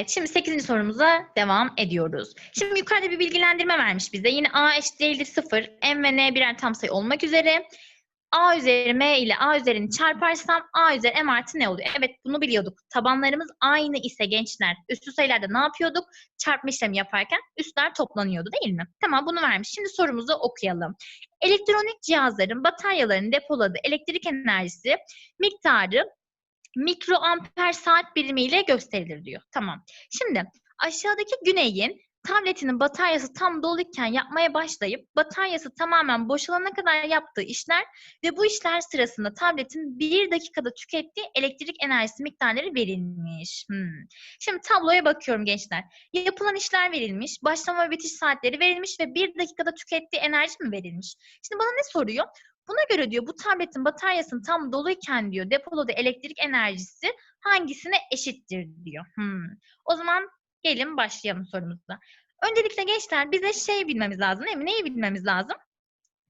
Evet, şimdi 8. sorumuza devam ediyoruz. Şimdi yukarıda bir bilgilendirme vermiş bize. Yine a eşit değildir 0, m ve n birer tam sayı olmak üzere. a üzeri m ile a üzerini çarparsam a üzeri m artı ne oluyor? Evet, bunu biliyorduk. Tabanlarımız aynı ise gençler, üstü sayılarda ne yapıyorduk? Çarpma işlemi yaparken üstler toplanıyordu değil mi? Tamam, bunu vermiş. Şimdi sorumuzu okuyalım. Elektronik cihazların bataryalarının depoladığı elektrik enerjisi miktarı mikroamper saat birimiyle gösterilir diyor. Tamam. Şimdi aşağıdaki Güney'in tabletinin bataryası tam doluyken yapmaya başlayıp bataryası tamamen boşalana kadar yaptığı işler ve bu işler sırasında tabletin bir dakikada tükettiği elektrik enerjisi miktarları verilmiş. Hmm. Şimdi tabloya bakıyorum gençler. Yapılan işler verilmiş, başlama ve bitiş saatleri verilmiş ve bir dakikada tükettiği enerji mi verilmiş? Şimdi bana ne soruyor? Buna göre diyor bu tabletin bataryasının tam doluyken diyor depoladığı elektrik enerjisi hangisine eşittir diyor. Hmm. O zaman gelin başlayalım sorumuzda. Öncelikle gençler bize şey bilmemiz lazım değil mi? Neyi bilmemiz lazım?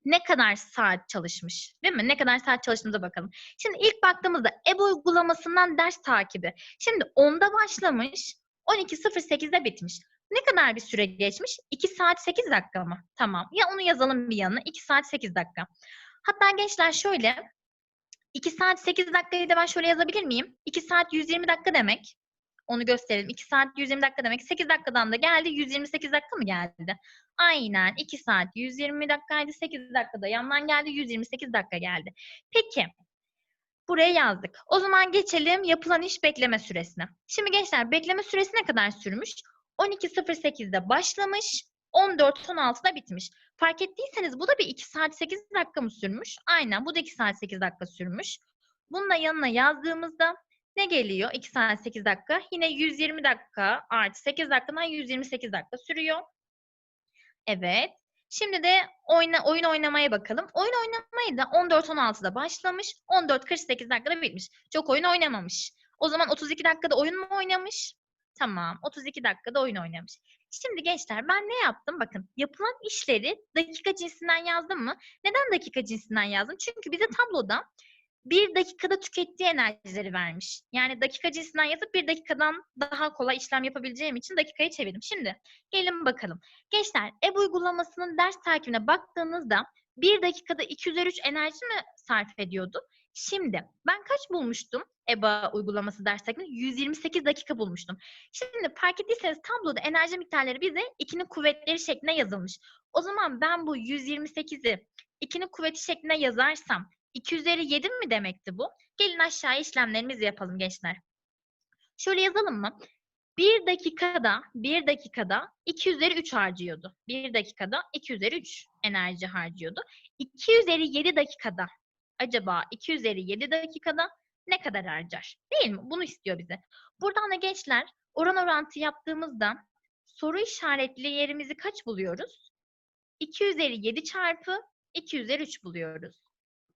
Ne kadar saat çalışmış değil mi? Ne kadar saat çalıştığımıza bakalım. Şimdi ilk baktığımızda EBO uygulamasından ders takibi. Şimdi 10'da başlamış, 12.08'de bitmiş. Ne kadar bir süre geçmiş? 2 saat 8 dakika mı? Tamam. Ya onu yazalım bir yanına. 2 saat 8 dakika. Hatta gençler şöyle 2 saat 8 dakikayı da ben şöyle yazabilir miyim? 2 saat 120 dakika demek. Onu gösterelim. 2 saat 120 dakika demek. 8 dakikadan da geldi. 128 dakika mı geldi? Aynen. 2 saat 120 dakikaydı. 8 dakikada yandan geldi. 128 dakika geldi. Peki. Buraya yazdık. O zaman geçelim yapılan iş bekleme süresine. Şimdi gençler bekleme süresi ne kadar sürmüş? 12.08'de başlamış. 14.16'da bitmiş. Fark ettiyseniz bu da bir 2 saat 8 dakika mı sürmüş? Aynen bu da 2 saat 8 dakika sürmüş. Bununla yanına yazdığımızda ne geliyor? 2 saat 8 dakika. Yine 120 dakika artı 8 dakikadan 128 dakika sürüyor. Evet. Şimdi de oyna, oyun oynamaya bakalım. Oyun oynamayı da 14-16'da başlamış. 14-48 dakikada bitmiş. Çok oyun oynamamış. O zaman 32 dakikada oyun mu oynamış? Tamam. 32 dakikada oyun oynamış. Şimdi gençler ben ne yaptım? Bakın yapılan işleri dakika cinsinden yazdım mı? Neden dakika cinsinden yazdım? Çünkü bize tabloda bir dakikada tükettiği enerjileri vermiş. Yani dakika cinsinden yazıp bir dakikadan daha kolay işlem yapabileceğim için dakikayı çevirdim. Şimdi gelin bakalım. Gençler ev uygulamasının ders takibine baktığınızda bir dakikada 2 üzeri 3 enerji mi sarf ediyordu? Şimdi ben kaç bulmuştum EBA uygulaması ders takviminde? 128 dakika bulmuştum. Şimdi fark ettiyseniz tabloda enerji miktarları bize 2'nin kuvvetleri şeklinde yazılmış. O zaman ben bu 128'i 2'nin kuvveti şeklinde yazarsam 2 üzeri 7 mi demekti bu? Gelin aşağıya işlemlerimizi yapalım gençler. Şöyle yazalım mı? 1 dakikada 1 dakikada 2 üzeri 3 harcıyordu. 1 dakikada 2 üzeri 3 enerji harcıyordu. 2 üzeri 7 dakikada acaba 2 üzeri 7 dakikada ne kadar harcar? Değil mi? Bunu istiyor bize. Buradan da gençler oran orantı yaptığımızda soru işaretli yerimizi kaç buluyoruz? 2 üzeri 7 çarpı 2 üzeri 3 buluyoruz.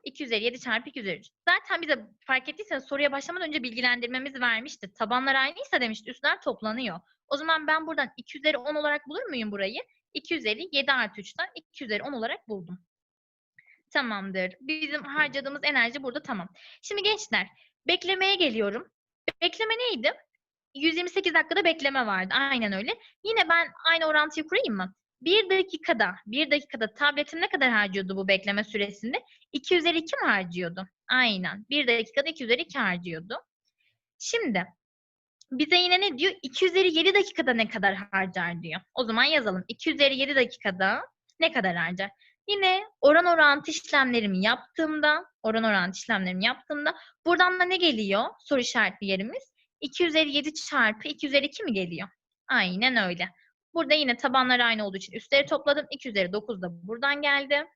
2 üzeri 7 çarpı 2 üzeri 3. Zaten bize fark ettiyseniz soruya başlamadan önce bilgilendirmemiz vermişti. Tabanlar aynıysa demişti üstler toplanıyor. O zaman ben buradan 2 üzeri 10 olarak bulur muyum burayı? 2 üzeri 7 artı 3'ten 2 üzeri 10 olarak buldum. Tamamdır. Bizim harcadığımız enerji burada tamam. Şimdi gençler beklemeye geliyorum. Bekleme neydi? 128 dakikada bekleme vardı. Aynen öyle. Yine ben aynı orantıyı kurayım mı? Bir dakikada, bir dakikada tabletim ne kadar harcıyordu bu bekleme süresinde? 2 üzeri 2 mi harcıyordu? Aynen. Bir dakikada 2 üzeri 2 harcıyordu. Şimdi bize yine ne diyor? 2 üzeri 7 dakikada ne kadar harcar diyor. O zaman yazalım. 2 üzeri 7 dakikada ne kadar harcar? Yine oran orantı işlemlerimi yaptığımda, oran orantı işlemlerimi yaptığımda buradan da ne geliyor? Soru işaretli yerimiz. 2 üzeri 7 çarpı 2 üzeri 2 mi geliyor? Aynen öyle. Burada yine tabanlar aynı olduğu için üstleri topladım. 2 üzeri 9 da buradan geldi.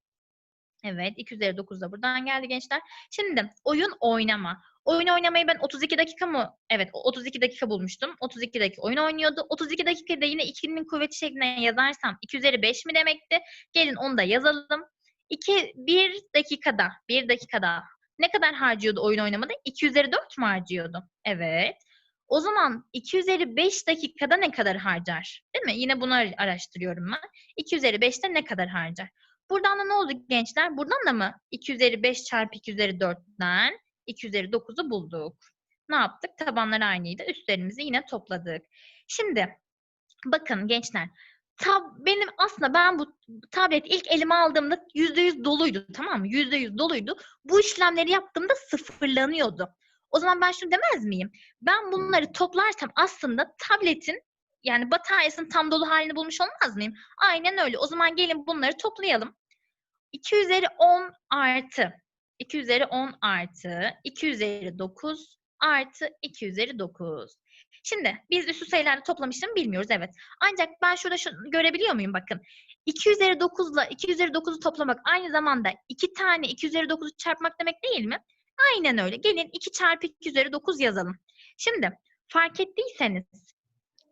Evet 2 üzeri 9 da buradan geldi gençler. Şimdi oyun oynama. Oyun oynamayı ben 32 dakika mı? Evet 32 dakika bulmuştum. 32 dakika oyun oynuyordu. 32 dakikada yine 2'nin kuvveti şeklinde yazarsam 2 üzeri 5 mi demekti? Gelin onu da yazalım. 2, 1 dakikada, 1 dakikada ne kadar harcıyordu oyun oynamada? 2 üzeri 4 mü harcıyordu? Evet. O zaman 2 üzeri 5 dakikada ne kadar harcar? Değil mi? Yine bunu araştırıyorum ben. 2 üzeri 5'te ne kadar harcar? Buradan da ne oldu gençler? Buradan da mı 2 üzeri 5 çarpı 2 üzeri 4'ten 2 üzeri 9'u bulduk. Ne yaptık? Tabanlar aynıydı. Üstlerimizi yine topladık. Şimdi bakın gençler. Tab benim aslında ben bu tablet ilk elime aldığımda %100 doluydu tamam mı? %100 doluydu. Bu işlemleri yaptığımda sıfırlanıyordu. O zaman ben şunu demez miyim? Ben bunları toplarsam aslında tabletin yani bataryasının tam dolu halini bulmuş olmaz mıyım? Aynen öyle. O zaman gelin bunları toplayalım. 2 üzeri 10 artı 2 üzeri 10 artı 2 üzeri 9 artı 2 üzeri 9. Şimdi biz üstü sayılarda toplamıştım bilmiyoruz evet. Ancak ben şurada şunu görebiliyor muyum bakın. 2 üzeri 9 ile 2 üzeri 9'u toplamak aynı zamanda 2 tane 2 üzeri 9'u çarpmak demek değil mi? Aynen öyle. Gelin 2 çarpı 2 üzeri 9 yazalım. Şimdi fark ettiyseniz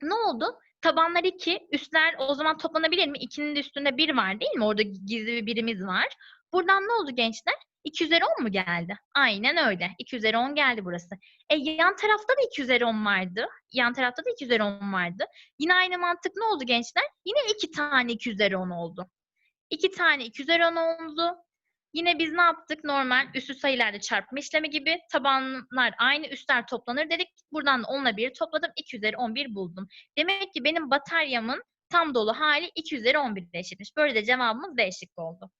ne oldu? Tabanlar 2, üstler o zaman toplanabilir mi? 2'nin de üstünde 1 var değil mi? Orada gizli bir birimiz var. Buradan ne oldu gençler? 2 üzeri 10 mu geldi? Aynen öyle. 2 üzeri 10 geldi burası. E yan tarafta da 2 üzeri 10 vardı. Yan tarafta da 2 üzeri 10 vardı. Yine aynı mantık ne oldu gençler? Yine 2 tane 2 üzeri 10 oldu. 2 tane 2 üzeri 10 oldu. Yine biz ne yaptık? Normal üstü sayılarda çarpma işlemi gibi tabanlar aynı üstler toplanır dedik. Buradan da 10 ile 1 topladım. 2 üzeri 11 buldum. Demek ki benim bataryamın tam dolu hali 2 üzeri 11 eşitmiş. Böyle de cevabımız D şıkkı oldu.